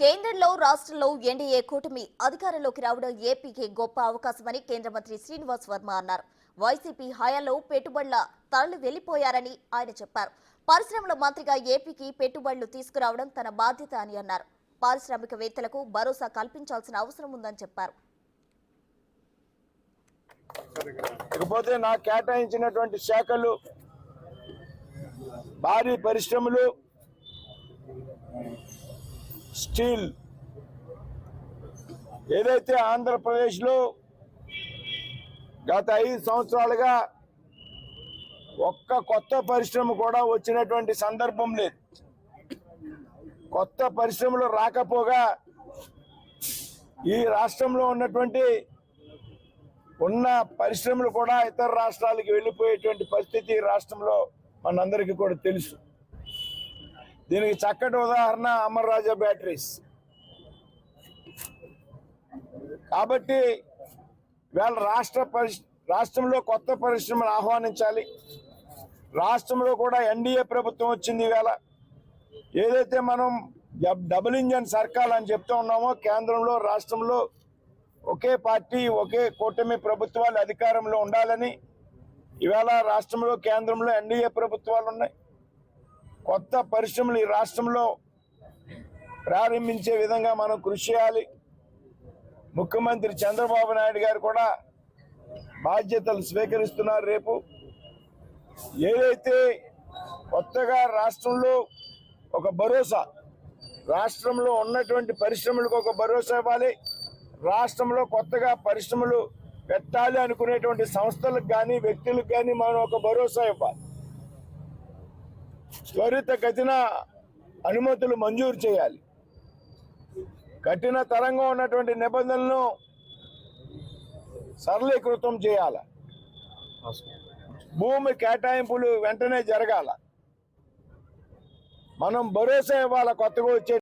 కేంద్రంలో రాష్ట్రంలో ఎన్డీఏ కూటమి అధికారంలోకి రావడం ఏపీకి గొప్ప అవకాశమని కేంద్ర మంత్రి శ్రీనివాస్ వర్మ అన్నారు. వైసీపీ హయాంలో పెట్టుబడుల తరలి వెళ్ళిపోయారని ఆయన చెప్పారు. పరిశ్రమల మంత్రిగా ఏపీకి పెట్టుబడులు తీసుకురావడం తన బాధ్యత అని అన్నారు. పారిశ్రామికవేత్తలకు భరోసా కల్పించాల్సిన అవసరం ఉందని చెప్పారు. ఇకపోతే నా కేటాయించినటువంటి శాఖలు భారీ పరిశ్రమలు స్టీల్ ఏదైతే ఆంధ్రప్రదేశ్లో గత ఐదు సంవత్సరాలుగా ఒక్క కొత్త పరిశ్రమ కూడా వచ్చినటువంటి సందర్భం లేదు. కొత్త పరిశ్రమలు రాకపోగా ఈ రాష్ట్రంలో ఉన్నటువంటి ఉన్న పరిశ్రమలు కూడా ఇతర రాష్ట్రాలకు వెళ్ళిపోయేటువంటి పరిస్థితి రాష్ట్రంలో మనందరికీ కూడా తెలుసు. దీనికి చక్కటి ఉదాహరణ అమర్ రాజా బ్యాటరీస్. కాబట్టి ఇవాళ రాష్ట్ర రాష్ట్రంలో కొత్త పరిశ్రమలు ఆహ్వానించాలి. రాష్ట్రంలో కూడా ఎన్డీఏ ప్రభుత్వం వచ్చింది ఇవాళ. ఏదైతే మనం డబుల్ ఇంజన్ సర్కార్ అని చెప్తూ ఉన్నామో కేంద్రంలో రాష్ట్రంలో ఒకే పార్టీ ఒకే కూటమి ప్రభుత్వాలు అధికారంలో ఉండాలని ఇవాళ రాష్ట్రంలో కేంద్రంలో ఎన్డీఏ ప్రభుత్వాలు ఉన్నాయి. కొత్త పరిశ్రమలు ఈ రాష్ట్రంలో ప్రారంభించే విధంగా మనం కృషి చేయాలి. ముఖ్యమంత్రి చంద్రబాబు నాయుడు గారు కూడా బాధ్యతలు స్వీకరిస్తున్నారు రేపు. ఏదైతే కొత్తగా రాష్ట్రంలో ఒక భరోసా రాష్ట్రంలో ఉన్నటువంటి పరిశ్రమలకు ఒక భరోసా ఇవ్వాలి. రాష్ట్రంలో కొత్తగా పరిశ్రమలు పెట్టాలి అనుకునేటువంటి సంస్థలకు కానీ వ్యక్తులకు కానీ మనం ఒక భరోసా ఇవ్వాలి. త్వరితగతిన అనుమతులు మంజూరు చేయాలి. కఠిన తరంగా ఉన్నటువంటి నిబంధనలను సరళీకృతం చేయాలి. భూమి కేటాయింపులు వెంటనే జరగాల. మనం భరోసా ఇవ్వాలి కొత్తగా వచ్చే